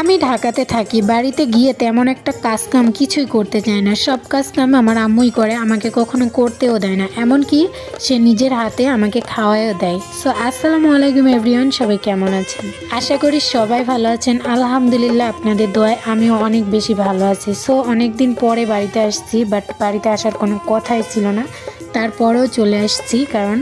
আমি ঢাকাতে থাকি, বাড়িতে গিয়ে তেমন একটা কাজ কাম কিছুই করতে চায় না। সব কাজ কাম আমার আম্মুই করে, আমাকে কখনো করতেও দেয় না। এমনকি সে নিজের হাতে আমাকে খাওয়ায়ও দেয়। সো আসসালামু আলাইকুম এভরিওয়ান সবাই কেমন আছেন? আশা করি সবাই ভালো আছেন। আলহামদুলিল্লাহ আপনাদের দোয়ায় আমিও অনেক বেশি ভালো আছি। সো অনেক দিন পরে বাড়িতে আসছি বাট বাড়িতে আসার কোনো কথাই ছিল না। তারপরেও চলে আসছি, কারণ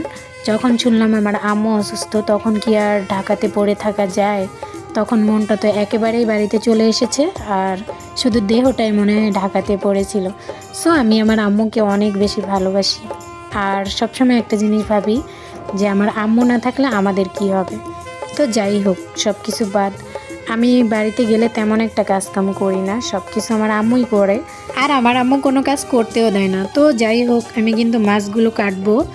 যখন শুনলাম আমার আম্মু অসুস্থ, তখন কি আর ঢাকাতে পড়ে থাকা যায়? তখন মনটা তো একেবারেই বাড়িতে চলে এসেছে আর শুধু দেহটাই মনে হয় ঢাকাতে পড়েছিল। সো আমি আমার আম্মুকে অনেক বেশি ভালোবাসি। আর সবসময় একটা জিনিস ভাবি যে, আমার আম্মু না থাকলে আমাদের কি হবে? তো যাই হোক সব কিছু বাদ। আমি বাড়িতে গেলে তেমন একটা কাজ কাম করি না সব কিছু আমার আম্মুই করে। আর আমার আম্মু কোনো কাজ করতেও দেয় না। তো যাই হোক, আমি কিন্তু মাছগুলো কাটবো।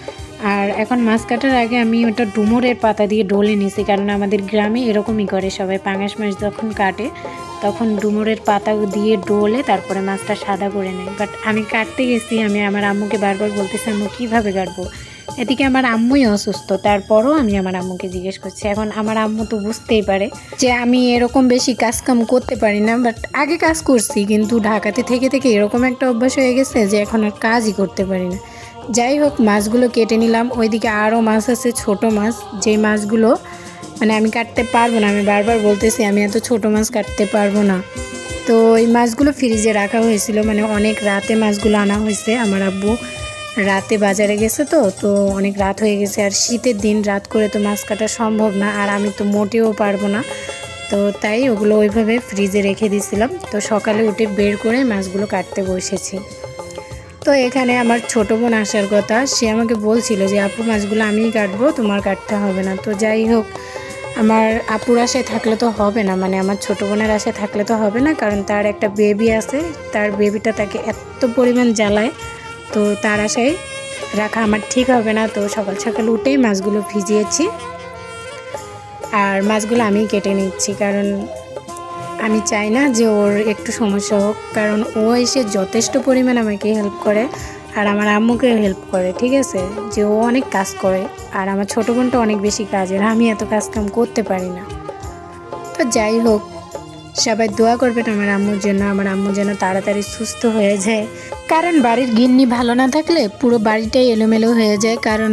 আর এখন মাছ কাটার আগে আমি ওটা ডুমুরের পাতা দিয়ে ডলে নিছি কারণ আমাদের গ্রামে এরকমই করে সবাই পাঙাশ মাছ যখন কাটে, তখন ডুমুরের পাতা দিয়ে ডলে তারপরে মাছটা সাদা করে নেয়। বাট আমি কাটতে গেছি, আমি আমার আম্মুকে বারবার বলতেছি, আম্মু, কীভাবে কাটবো? এদিকে আমার আম্মুই অসুস্থ, তারপরও আমি আমার আম্মুকে জিজ্ঞেস করছি। এখন আমার আম্মু তো বুঝতেই পারে যে আমি এরকম বেশি কাজ কাম করতে পারি না বাট আগে কাজ করছি, কিন্তু ঢাকাতে থেকে থেকে এরকম একটা অভ্যাস হয়ে গেছে যে এখন আর কাজই করতে পারি না। যাই হোক, মাছগুলো কেটে নিলাম। ওইদিকে আরও মাছ আছে, ছোট মাছ। যে মাছগুলো মানে আমি কাটতে পারব না, আমি বারবার বলতেছি, আমি এত ছোট মাছ কাটতে পারব না। তো এই মাছগুলো ফ্রিজে রাখা হয়েছিল মানে অনেক রাতে মাছগুলো আনা হয়েছে আমার আব্বু। রাতে বাজারে গেছে তো তো অনেক রাত হয়ে গেছে। আর শীতের দিন, রাত করে তো মাছ কাটা সম্ভব না, আর আমি তো মোটেও পারব না। তো তাই ওগুলো ওইভাবে ফ্রিজে রেখে দিয়েছিলাম। তো সকালে উঠে বের করে মাছগুলো কাটতে বসেছি। তো এখানে আমার ছোট বোন আসার কথা। সে আমাকে বলছিল যে, আপু, মাছগুলো আমিই কাটবো, তোমার কাটতে হবে না। তো যাই হোক, আমার আপুর আশায় থাকলে তো হবে না মানে আমার ছোট বোনের আশায় থাকলে তো হবে না, কারণ তার একটা বেবি আছে, তার বেবিটা তাকে এত পরিমাণ জ্বালায়, তো তার আশায় রাখা আমার ঠিক হবে না। তো সকাল সকাল উঠেই মাছগুলো ভিজিয়েছি, আর মাছগুলো আমি কেটে নিচ্ছি, কারণ আমি চাই না যে ওর একটু সমস্যা হোক, কারণ ও এসে যথেষ্ট পরিমাণ আমাকে হেল্প করে আর আমার আম্মুকে হেল্প করে, ঠিক আছে? যে ও অনেক কাজ করে আর আমার ছোটো বোনটা অনেক বেশি কাজের, আমি এত কাজ কাম করতে পারি না। তো যাই হোক সবাই দোয়া করবেন আমার আম্মুর জন্য আমার আম্মু যেন তাড়াতাড়ি সুস্থ হয়ে যায়। কারণ বাড়ির গিন্নি ভালো না থাকলে পুরো বাড়িটাই এলোমেলো হয়ে যায়। কারণ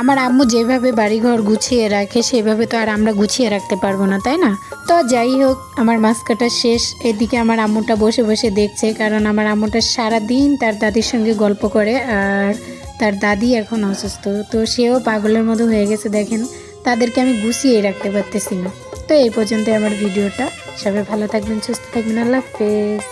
আমার আম্মু যেভাবে বাড়িঘর গুছিয়ে রাখে, সেভাবে তো আর আমরা গুছিয়ে রাখতে পারব না, তাই না? তো যাই হোক, আমার মাছ কাটা শেষ। এদিকে আমার আম্মুটা বসে বসে দেখছে, কারণ আমার আম্মুটা সারাদিন তার দাদির সঙ্গে গল্প করে আর তার দাদি এখন অসুস্থ। তো সেও পাগলের মতো হয়ে গেছে, দেখেন। তাদেরকে আমি গুছিয়ে রাখতে পারতেছি না। তো এই পর্যন্ত আমার ভিডিওটা। সবাই ভালো থাকবেন সুস্থ থাকবেন। আল্লাহ হাফেজ।